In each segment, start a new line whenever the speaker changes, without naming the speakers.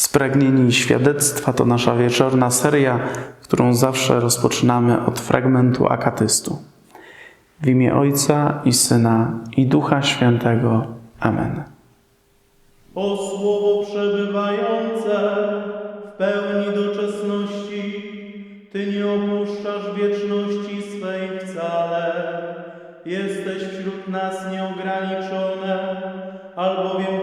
Spragnieni świadectwa to nasza wieczorna seria, którą zawsze rozpoczynamy od fragmentu akatystu. W imię Ojca i Syna i Ducha Świętego. Amen.
O słowo przebywające w pełni doczesności, Ty nie opuszczasz wieczności swej wcale. Jesteś wśród nas nieograniczone, albowiem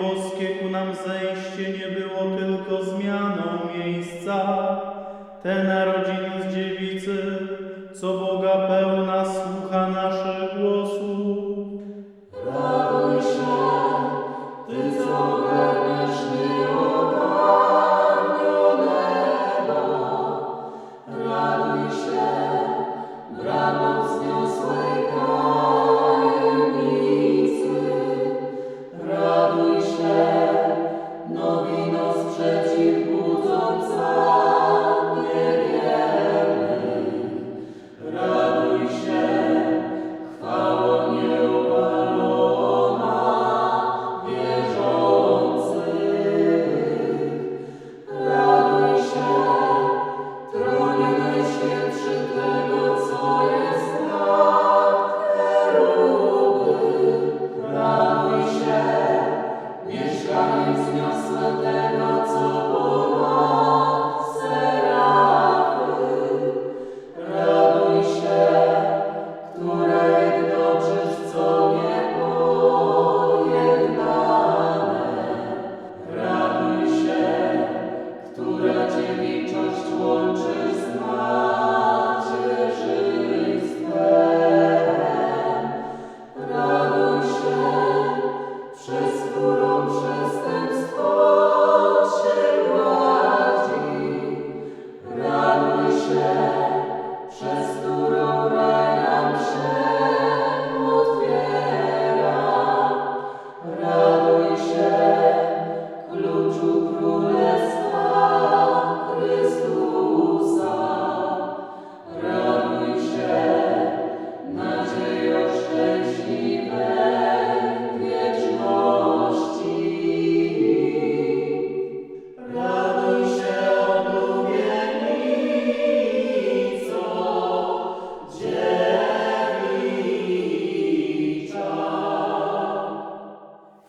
nam zejście nie było tylko zmianą miejsca. Te narodziny z dziewicy, co Boga pełna słucha naszych głosów.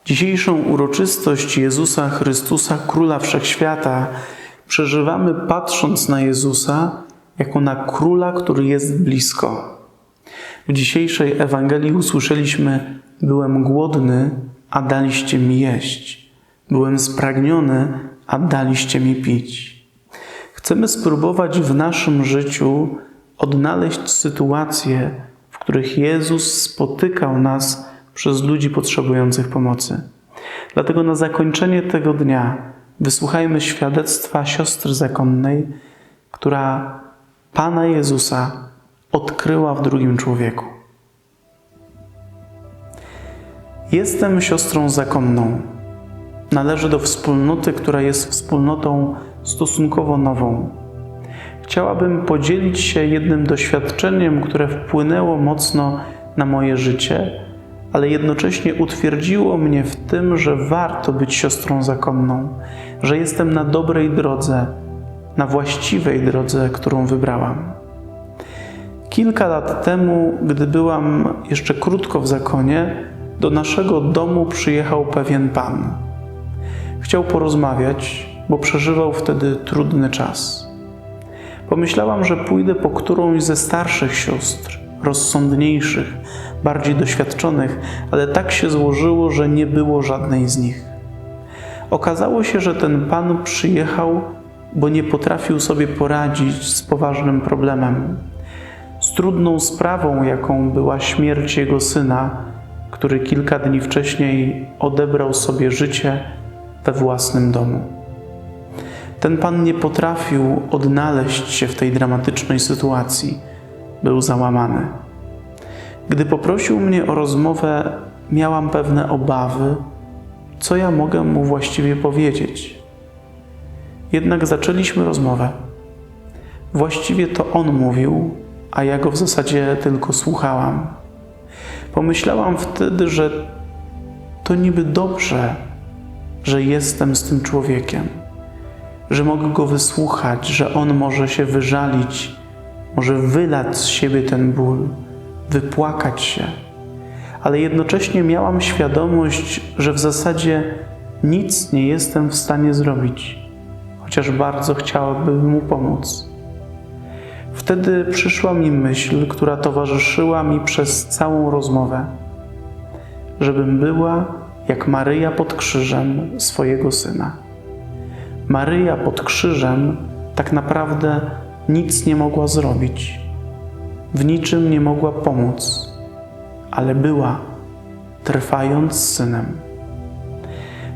Dzisiejszą uroczystość Jezusa Chrystusa, Króla Wszechświata, przeżywamy patrząc na Jezusa jako na Króla, który jest blisko. W dzisiejszej Ewangelii usłyszeliśmy: Byłem głodny, a daliście mi jeść. Byłem spragniony, a daliście mi pić. Chcemy spróbować w naszym życiu odnaleźć sytuacje, w których Jezus spotykał nas przez ludzi potrzebujących pomocy. Dlatego na zakończenie tego dnia wysłuchajmy świadectwa siostry zakonnej, która Pana Jezusa odkryła w drugim człowieku. Jestem siostrą zakonną. Należę do wspólnoty, która jest wspólnotą stosunkowo nową. Chciałabym podzielić się jednym doświadczeniem, które wpłynęło mocno na moje życie, ale jednocześnie utwierdziło mnie w tym, że warto być siostrą zakonną, że jestem na dobrej drodze, na właściwej drodze, którą wybrałam. Kilka lat temu, gdy byłam jeszcze krótko w zakonie, do naszego domu przyjechał pewien pan. Chciał porozmawiać, bo przeżywał wtedy trudny czas. Pomyślałam, że pójdę po którąś ze starszych sióstr, rozsądniejszych, bardziej doświadczonych, ale tak się złożyło, że nie było żadnej z nich. Okazało się, że ten pan przyjechał, bo nie potrafił sobie poradzić z poważnym problemem, z trudną sprawą, jaką była śmierć jego syna, który kilka dni wcześniej odebrał sobie życie we własnym domu. Ten pan nie potrafił odnaleźć się w tej dramatycznej sytuacji, był załamany. Gdy poprosił mnie o rozmowę, miałam pewne obawy, co ja mogę mu właściwie powiedzieć. Jednak zaczęliśmy rozmowę. Właściwie to on mówił, a ja go w zasadzie tylko słuchałam. Pomyślałam wtedy, że to niby dobrze, że jestem z tym człowiekiem. że mogę go wysłuchać, że on może się wyżalić, może wylać z siebie ten ból, wypłakać się. Ale jednocześnie miałam świadomość, że w zasadzie nic nie jestem w stanie zrobić, chociaż bardzo chciałabym mu pomóc. Wtedy przyszła mi myśl, która towarzyszyła mi przez całą rozmowę, żebym była jak Maryja pod krzyżem swojego syna. Maryja pod krzyżem tak naprawdę nic nie mogła zrobić, w niczym nie mogła pomóc, ale była, trwając z synem.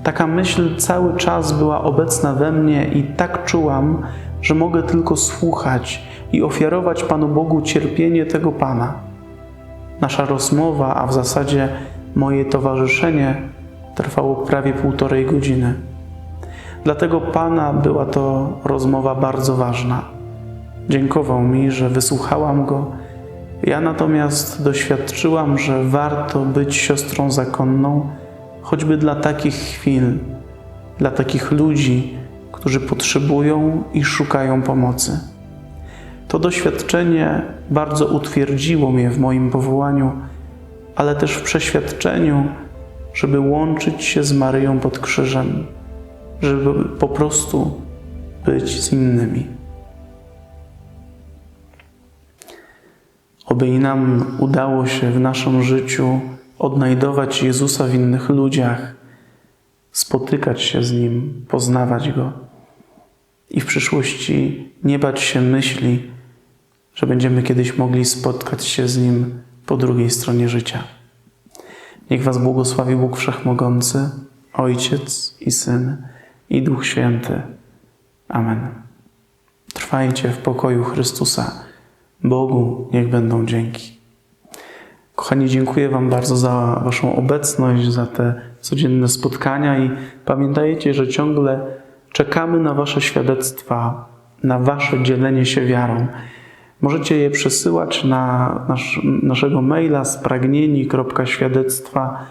Taka myśl cały czas była obecna we mnie i tak czułam, że mogę tylko słuchać i ofiarować Panu Bogu cierpienie tego Pana. Nasza rozmowa, a w zasadzie moje towarzyszenie, trwało prawie półtorej godziny. Dlatego Pana była to rozmowa bardzo ważna. Dziękował mi, że wysłuchałam go. Ja natomiast doświadczyłam, że warto być siostrą zakonną, choćby dla takich chwil, dla takich ludzi, którzy potrzebują i szukają pomocy. To doświadczenie bardzo utwierdziło mnie w moim powołaniu, ale też w przeświadczeniu, żeby łączyć się z Maryją pod krzyżem, żeby po prostu być z innymi. Oby i nam udało się w naszym życiu odnajdować Jezusa w innych ludziach, spotykać się z Nim, poznawać Go i w przyszłości nie bać się myśli, że będziemy kiedyś mogli spotkać się z Nim po drugiej stronie życia. Niech Was błogosławi Bóg Wszechmogący, Ojciec i Syn i Duch Święty. Amen. Trwajcie w pokoju Chrystusa. Bogu niech będą dzięki. Kochani, dziękuję Wam bardzo za Waszą obecność, za te codzienne spotkania i pamiętajcie, że ciągle czekamy na Wasze świadectwa, na Wasze dzielenie się wiarą. Możecie je przesyłać na nasz, naszego maila spragnieni.świadectwa.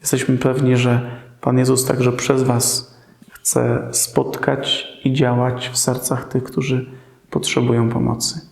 Jesteśmy pewni, że Pan Jezus także przez Was chce spotkać i działać w sercach tych, którzy potrzebują pomocy.